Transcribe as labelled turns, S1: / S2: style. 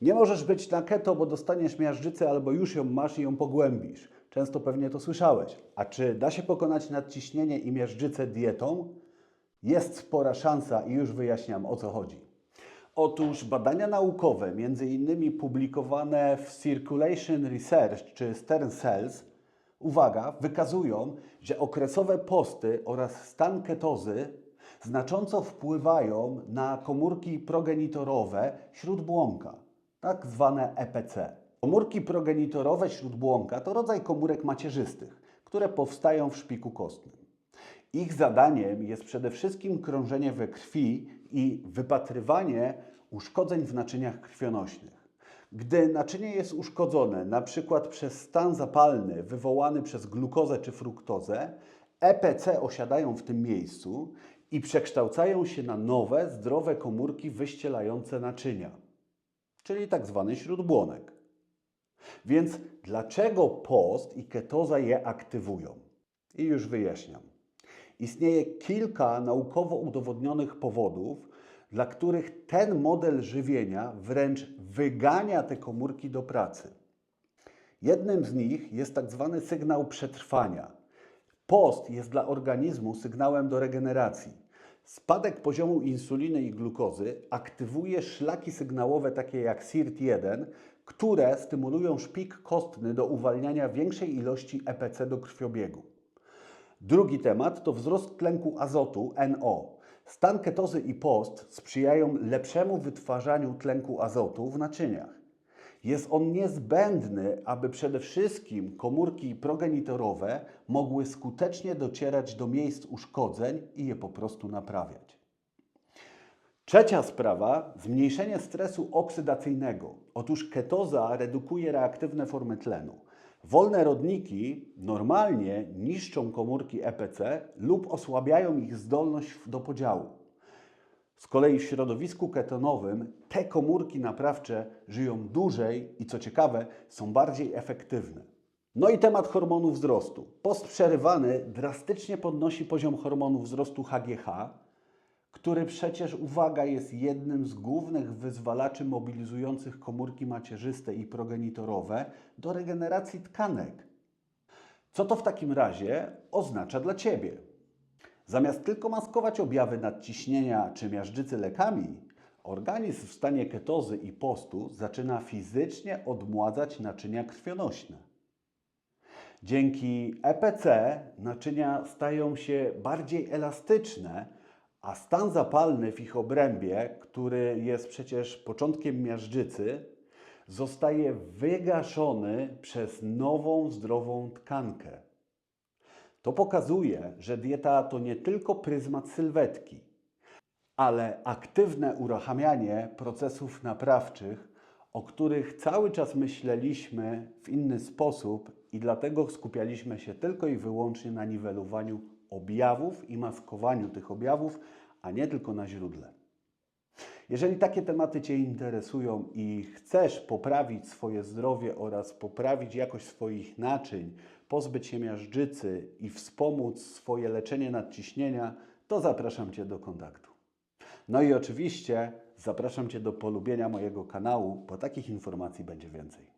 S1: Nie możesz być na keto, bo dostaniesz miażdżycę albo już ją masz i ją pogłębisz. Często pewnie to słyszałeś. A czy da się pokonać nadciśnienie i miażdżycę dietą? Jest spora szansa i już wyjaśniam o co chodzi. Otóż badania naukowe, między innymi publikowane w Circulation Research czy Stern Cells, uwaga, wykazują, że okresowe posty oraz stan ketozy znacząco wpływają na komórki progenitorowe śródbłąka, tak zwane EPC. Komórki progenitorowe śródbłąka to rodzaj komórek macierzystych, które powstają w szpiku kostnym. Ich zadaniem jest przede wszystkim krążenie we krwi i wypatrywanie uszkodzeń w naczyniach krwionośnych. Gdy naczynie jest uszkodzone, przykład przez stan zapalny wywołany przez glukozę czy fruktozę, EPC osiadają w tym miejscu i przekształcają się na nowe, zdrowe komórki wyścielające naczynia, czyli tak zwany śródbłonek. Więc dlaczego post i ketoza je aktywują? I już wyjaśniam. Istnieje kilka naukowo udowodnionych powodów, dla których ten model żywienia wręcz wygania te komórki do pracy. Jednym z nich jest tak zwany sygnał przetrwania. Post jest dla organizmu sygnałem do regeneracji. Spadek poziomu insuliny i glukozy aktywuje szlaki sygnałowe takie jak SIRT1, które stymulują szpik kostny do uwalniania większej ilości EPC do krwiobiegu. Drugi temat to wzrost tlenku azotu NO. Stan ketozy i post sprzyjają lepszemu wytwarzaniu tlenku azotu w naczyniach. Jest on niezbędny, aby przede wszystkim komórki progenitorowe mogły skutecznie docierać do miejsc uszkodzeń i je po prostu naprawiać. Trzecia sprawa zmniejszenie stresu oksydacyjnego. Otóż ketoza redukuje reaktywne formy tlenu. Wolne rodniki normalnie niszczą komórki EPC lub osłabiają ich zdolność do podziału. Z kolei w środowisku ketonowym te komórki naprawcze żyją dłużej i co ciekawe, są bardziej efektywne. No i temat hormonu wzrostu. Post przerywany drastycznie podnosi poziom hormonu wzrostu HGH, który przecież, uwaga, jest jednym z głównych wyzwalaczy mobilizujących komórki macierzyste i progenitorowe do regeneracji tkanek. Co to w takim razie oznacza dla Ciebie? Zamiast tylko maskować objawy nadciśnienia czy miażdżycy lekami, organizm w stanie ketozy i postu zaczyna fizycznie odmładzać naczynia krwionośne. Dzięki EPC naczynia stają się bardziej elastyczne, a stan zapalny w ich obrębie, który jest przecież początkiem miażdżycy, zostaje wygaszony przez nową, zdrową tkankę. To pokazuje, że dieta to nie tylko pryzmat sylwetki, ale aktywne uruchamianie procesów naprawczych, o których cały czas myśleliśmy w inny sposób i dlatego skupialiśmy się tylko i wyłącznie na niwelowaniu objawów i maskowaniu tych objawów, a nie tylko na źródle. Jeżeli takie tematy Cię interesują i chcesz poprawić swoje zdrowie oraz poprawić jakość swoich naczyń, pozbyć się miażdżycy i wspomóc swoje leczenie nadciśnienia, to zapraszam Cię do kontaktu. No i oczywiście zapraszam Cię do polubienia mojego kanału, bo takich informacji będzie więcej.